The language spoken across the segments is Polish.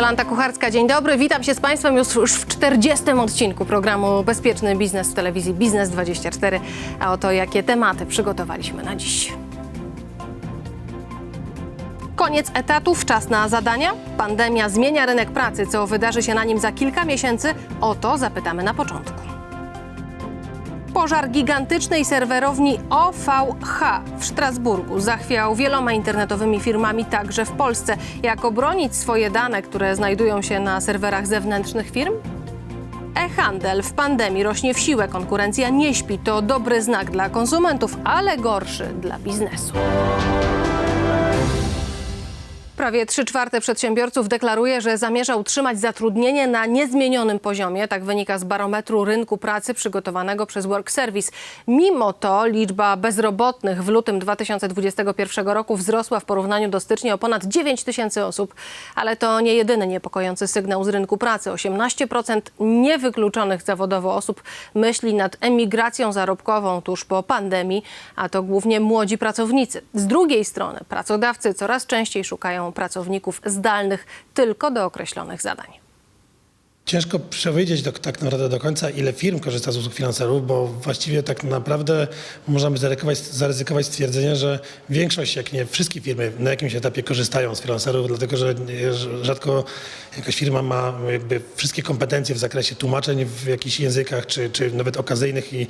Jolanta Kucharska, dzień dobry. Witam się z Państwem już, w 40. odcinku programu Bezpieczny Biznes w telewizji Biznes24. A oto jakie tematy przygotowaliśmy na dziś. Koniec etatów, czas na zadania. Pandemia zmienia rynek pracy. Co wydarzy się na nim za kilka miesięcy? O to zapytamy na początku. Pożar gigantycznej serwerowni OVH w Strasburgu zachwiał wieloma internetowymi firmami także w Polsce. Jak obronić swoje dane, które znajdują się na serwerach zewnętrznych firm? E-handel w pandemii rośnie w siłę, konkurencja nie śpi. To dobry znak dla konsumentów, ale gorszy dla biznesu. Prawie 3 czwarte przedsiębiorców deklaruje, że zamierza utrzymać zatrudnienie na niezmienionym poziomie. Tak wynika z barometru rynku pracy przygotowanego przez Work Service. Mimo to liczba bezrobotnych w lutym 2021 roku wzrosła w porównaniu do stycznia o ponad 9 tysięcy osób. Ale to nie jedyny niepokojący sygnał z rynku pracy. 18% niewykluczonych zawodowo osób myśli nad emigracją zarobkową tuż po pandemii, a to głównie młodzi pracownicy. Z drugiej strony pracodawcy coraz częściej szukają pracowników zdalnych tylko do określonych zadań. Ciężko przewidzieć do, tak naprawdę do końca, ile firm korzysta z usług finanserów, bo właściwie tak naprawdę możemy zaryzykować, zaryzykować stwierdzenie, że większość, jak nie wszystkie firmy na jakimś etapie korzystają z finanserów, dlatego że rzadko jakaś firma ma jakby wszystkie kompetencje w zakresie tłumaczeń w jakichś językach, czy, czy nawet okazyjnych i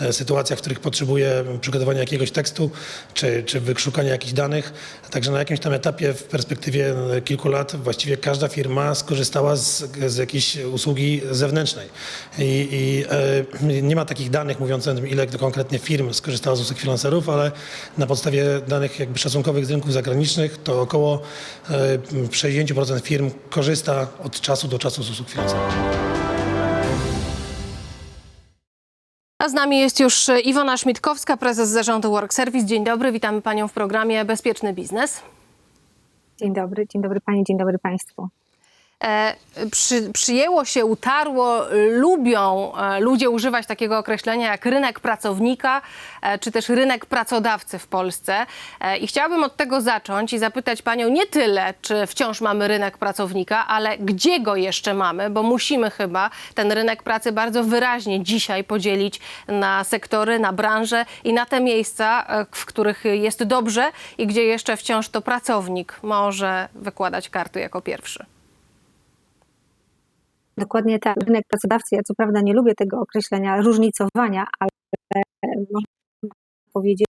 e, sytuacjach, w których potrzebuje przygotowania jakiegoś tekstu, czy, czy wyszukania jakichś danych. Także na jakimś tam etapie w perspektywie e, kilku lat właściwie każda firma skorzystała z, z jakiejś usługi zewnętrznej. I, i e, nie ma takich danych mówiących o tym, ile konkretnie firm skorzystało z usług finanserów, ale na podstawie danych jakby szacunkowych z rynków zagranicznych to około e, 60% firm korzysta od czasu do czasu z usług finansowych. A z nami jest już Iwona Szmitkowska, prezes zarządu Work Service. Dzień dobry, witamy Panią w programie Bezpieczny Biznes. Dzień dobry, dzień dobry Pani, dzień dobry Państwu. E, przy, przyjęło się, utarło, lubią e, ludzie używać takiego określenia jak rynek pracownika, e, czy też rynek pracodawcy w Polsce. I chciałabym od tego zacząć i zapytać Panią nie tyle, czy wciąż mamy rynek pracownika, ale gdzie go jeszcze mamy, bo musimy chyba ten rynek pracy bardzo wyraźnie dzisiaj podzielić na sektory, na branże i na te miejsca, w których jest dobrze i gdzie jeszcze wciąż to pracownik może wykładać karty jako pierwszy. Dokładnie tak, rynek pracodawcy, ja co prawda nie lubię tego określenia różnicowania, ale można powiedzieć,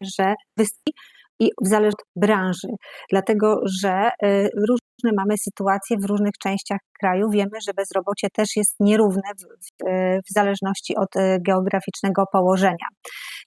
że występuje i w zależności od branży, dlatego że y, różne mamy sytuacje w różnych częściach kraju. Wiemy, że bezrobocie też jest nierówne w, w, w zależności od y, geograficznego położenia.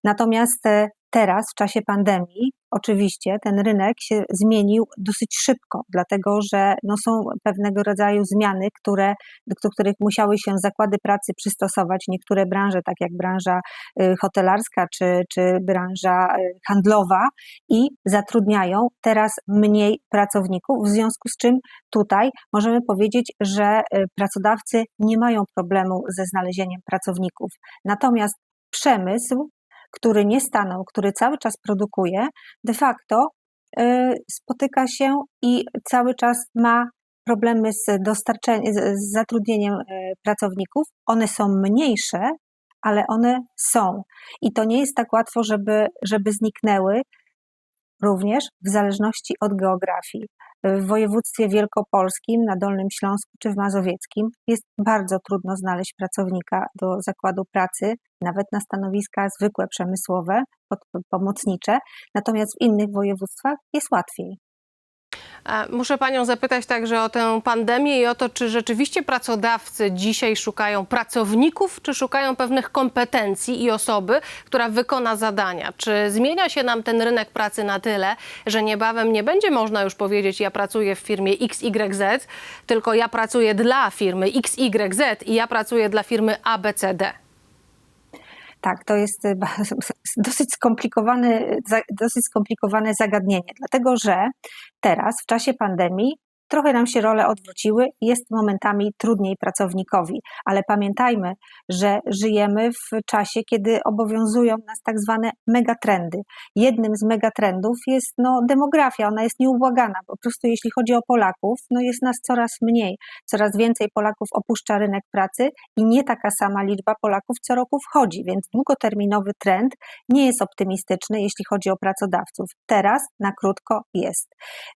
Natomiast teraz, w czasie pandemii, oczywiście ten rynek się zmienił dosyć szybko, dlatego że no, są pewnego rodzaju zmiany, które, do których musiały się zakłady pracy przystosować. Niektóre branże, tak jak branża y, hotelarska czy, czy branża y, handlowa, i zatrudniają teraz mniej pracowników, w związku z czym tutaj możemy powiedzieć, że y, pracodawcy nie mają problemu ze znalezieniem pracowników. Natomiast przemysł który nie stanął, który cały czas produkuje, de facto y, spotyka się i cały czas ma problemy z dostarczeniem, z zatrudnieniem y, pracowników. One są mniejsze, ale one są. I to nie jest tak łatwo, żeby, żeby zniknęły, również w zależności od geografii. W województwie wielkopolskim, na Dolnym Śląsku czy w Mazowieckim jest bardzo trudno znaleźć pracownika do zakładu pracy, nawet na stanowiska zwykłe przemysłowe, pomocnicze, natomiast w innych województwach jest łatwiej. Muszę Panią zapytać także o tę pandemię i o to, czy rzeczywiście pracodawcy dzisiaj szukają pracowników, czy szukają pewnych kompetencji i osoby, która wykona zadania. Czy zmienia się nam ten rynek pracy na tyle, że niebawem nie będzie można już powiedzieć, ja pracuję w firmie XYZ, tylko ja pracuję dla firmy XYZ i ja pracuję dla firmy ABCD. Tak, to jest y, dosyć dosyć skomplikowane zagadnienie, dlatego że teraz, w czasie pandemii, trochę nam się role odwróciły, jest momentami trudniej pracownikowi, ale pamiętajmy, że żyjemy w czasie, kiedy obowiązują nas tak zwane megatrendy. Jednym z megatrendów jest no, demografia, ona jest nieubłagana. Po prostu jeśli chodzi o Polaków, no jest nas coraz mniej, coraz więcej Polaków opuszcza rynek pracy i nie taka sama liczba Polaków co roku wchodzi, więc długoterminowy trend nie jest optymistyczny, jeśli chodzi o pracodawców. Teraz na krótko jest.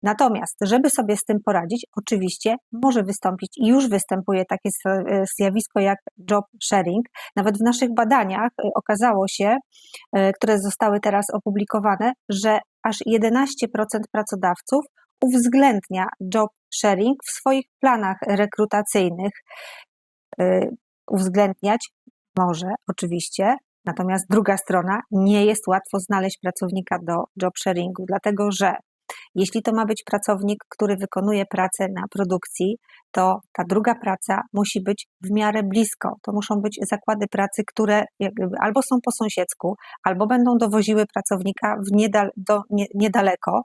Natomiast, żeby sobie z tym poradzić, oczywiście może wystąpić i już występuje takie s- zjawisko jak job sharing. Nawet w naszych badaniach y, okazało się, y, które zostały teraz opublikowane, że aż 11% pracodawców uwzględnia job sharing w swoich planach rekrutacyjnych. Uwzględniać może oczywiście, natomiast druga strona nie jest łatwo znaleźć pracownika do job sharingu, dlatego że jeśli to ma być pracownik, który wykonuje pracę na produkcji, to ta druga praca musi być w miarę blisko. To muszą być zakłady pracy, które albo są po sąsiedzku, albo będą dowoziły pracownika w niedal, do, nie, niedaleko,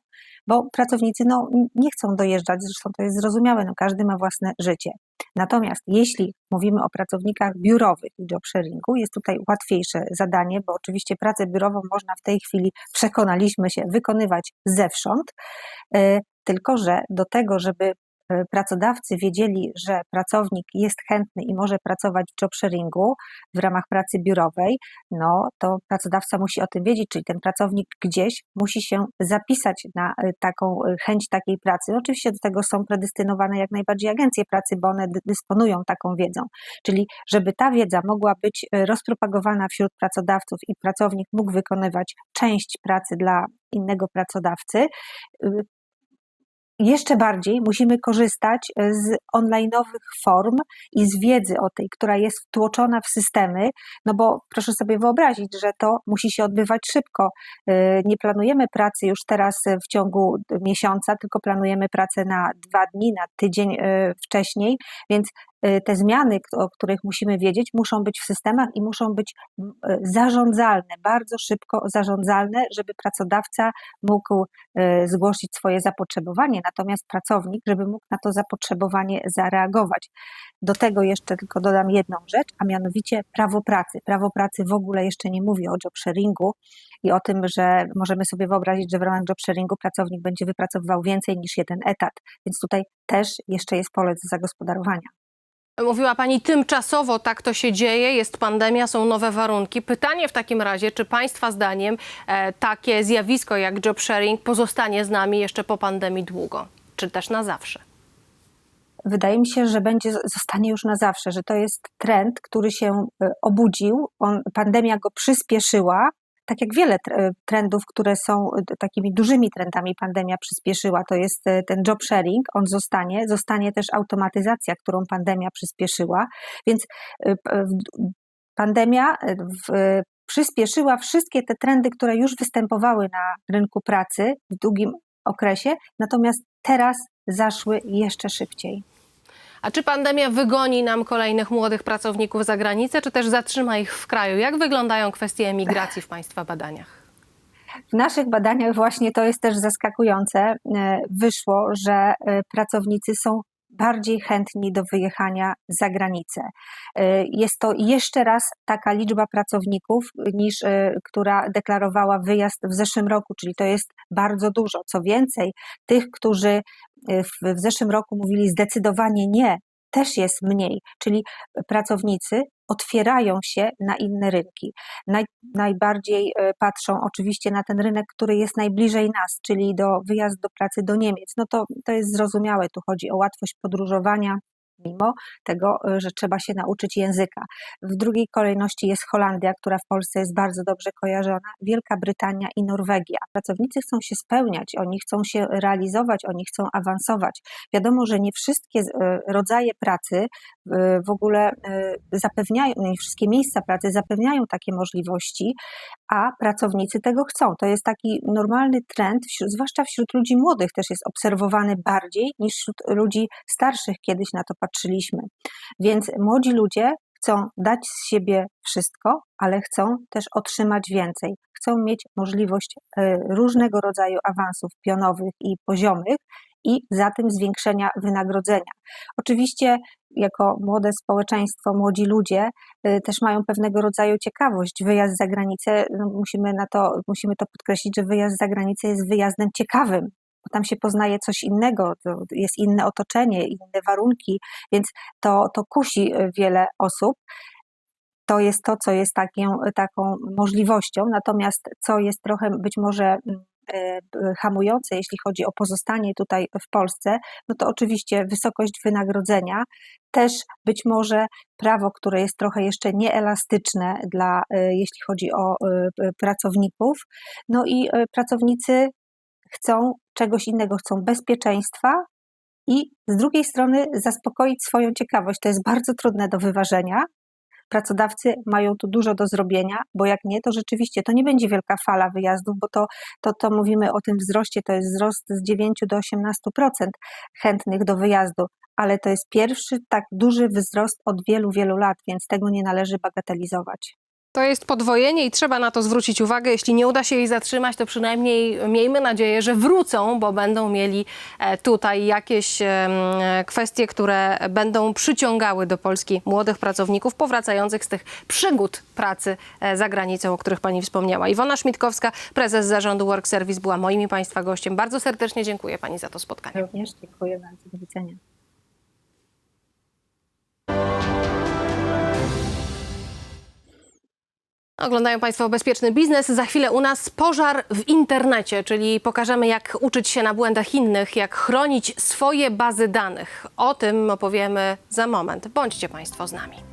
bo pracownicy no, nie chcą dojeżdżać, zresztą to jest zrozumiałe, no, każdy ma własne życie. Natomiast jeśli mówimy o pracownikach biurowych i job sharingu, jest tutaj łatwiejsze zadanie, bo oczywiście pracę biurową można w tej chwili, przekonaliśmy się, wykonywać zewsząd, y, tylko że do tego, żeby pracodawcy wiedzieli, że pracownik jest chętny i może pracować w job sharingu w ramach pracy biurowej, no to pracodawca musi o tym wiedzieć, czyli ten pracownik gdzieś musi się zapisać na y, taką y, chęć takiej pracy. Oczywiście do tego są predestynowane jak najbardziej agencje pracy, bo one dy- dysponują taką wiedzą. Czyli żeby ta wiedza mogła być rozpropagowana wśród pracodawców i pracownik mógł wykonywać część pracy dla innego pracodawcy, y, jeszcze bardziej musimy korzystać e, z online'owych form i z wiedzy o tej, która jest wtłoczona w systemy, no bo proszę sobie wyobrazić, że to musi się odbywać szybko. E, Nie planujemy pracy już teraz w ciągu miesiąca, tylko planujemy pracę na dwa dni, na tydzień e, wcześniej, więc te zmiany, o których musimy wiedzieć, muszą być w systemach i muszą być e, zarządzalne, bardzo szybko zarządzalne, żeby pracodawca mógł e, zgłosić swoje zapotrzebowanie, natomiast pracownik, żeby mógł na to zapotrzebowanie zareagować. Do tego jeszcze tylko dodam jedną rzecz, a mianowicie prawo pracy. Prawo pracy w ogóle jeszcze nie mówi o job sharingu i o tym, że możemy sobie wyobrazić, że w ramach job sharingu pracownik będzie wypracowywał więcej niż jeden etat, więc tutaj też jeszcze jest pole do zagospodarowania. Mówiła Pani, tymczasowo tak to się dzieje, jest pandemia, są nowe warunki. Pytanie w takim razie, czy Państwa zdaniem e, takie zjawisko jak job sharing pozostanie z nami jeszcze po pandemii długo, czy też na zawsze? Wydaje mi się, że będzie, zostanie już na zawsze, że to jest trend, który się e, obudził, on, pandemia go przyspieszyła, tak jak wiele e, trendów, które są e, takimi dużymi trendami pandemia przyspieszyła, to jest e, ten job sharing, on zostanie, zostanie też automatyzacja, którą pandemia przyspieszyła, więc pandemia w, przyspieszyła wszystkie te trendy, które już występowały na rynku pracy w długim okresie, natomiast teraz zaszły jeszcze szybciej. A czy pandemia wygoni nam kolejnych młodych pracowników za granicę, czy też zatrzyma ich w kraju? Jak wyglądają kwestie emigracji w Państwa badaniach? W naszych badaniach właśnie to jest też zaskakujące. e, Wyszło, że e, pracownicy są bardziej chętni do wyjechania za granicę. E, Jest to jeszcze raz taka liczba pracowników, niż e, która deklarowała wyjazd w zeszłym roku, czyli to jest bardzo dużo. Co więcej, tych, którzy w zeszłym roku mówili zdecydowanie nie, też jest mniej, czyli pracownicy otwierają się na inne rynki. Naj, najbardziej e, patrzą oczywiście na ten rynek, który jest najbliżej nas, czyli do wyjazdu do pracy do Niemiec. No to, to jest zrozumiałe, tu chodzi o łatwość podróżowania, mimo tego, e, że trzeba się nauczyć języka. W drugiej kolejności jest Holandia, która w Polsce jest bardzo dobrze kojarzona, Wielka Brytania i Norwegia. Pracownicy chcą się spełniać, oni chcą się realizować, oni chcą awansować. Wiadomo, że nie wszystkie e, rodzaje pracy w ogóle e, zapewniają, nie wszystkie miejsca pracy zapewniają takie możliwości, a pracownicy tego chcą. To jest taki normalny trend, zwłaszcza wśród ludzi młodych też jest obserwowany bardziej niż wśród ludzi starszych kiedyś na to patrzyliśmy. Więc młodzi ludzie chcą dać z siebie wszystko, ale chcą też otrzymać więcej. Chcą mieć możliwość e, różnego rodzaju awansów pionowych i poziomych i za tym zwiększenia wynagrodzenia. Oczywiście jako młode społeczeństwo, młodzi ludzie y, też mają pewnego rodzaju ciekawość. Wyjazd za granicę, no, musimy, na to, musimy to podkreślić, że wyjazd za granicę jest wyjazdem ciekawym, bo tam się poznaje coś innego, jest inne otoczenie, inne warunki, więc to, to kusi y, wiele osób. To jest to, co jest taką, taką możliwością, natomiast co jest trochę być może mm, hamujące, jeśli chodzi o pozostanie tutaj w Polsce, no to oczywiście wysokość wynagrodzenia, też być może prawo, które jest trochę jeszcze nieelastyczne dla, e, jeśli chodzi o e, pracowników, no i e, pracownicy chcą czegoś innego, chcą bezpieczeństwa i z drugiej strony zaspokoić swoją ciekawość. To jest bardzo trudne do wyważenia. Pracodawcy mają tu dużo do zrobienia, bo jak nie, to rzeczywiście to nie będzie wielka fala wyjazdów, bo to, to, to mówimy o tym wzroście, to jest wzrost z 9 do 18% chętnych do wyjazdu, ale to jest pierwszy tak duży wzrost od wielu, wielu lat, więc tego nie należy bagatelizować. To jest podwojenie i trzeba na to zwrócić uwagę. Jeśli nie uda się jej zatrzymać, to przynajmniej miejmy nadzieję, że wrócą, bo będą mieli e, tutaj jakieś em, kwestie, które będą przyciągały do Polski młodych pracowników powracających z tych przygód pracy e, za granicą, o których pani wspomniała. Iwona Szmitkowska, prezes zarządu Work Service, była moim i państwa gościem. Bardzo serdecznie dziękuję pani za to spotkanie. Również dziękuję bardzo. Do widzenia. Oglądają Państwo Bezpieczny Biznes. Za chwilę u nas pożar w internecie, czyli pokażemy, jak uczyć się na błędach innych, jak chronić swoje bazy danych. O tym opowiemy za moment. Bądźcie Państwo z nami.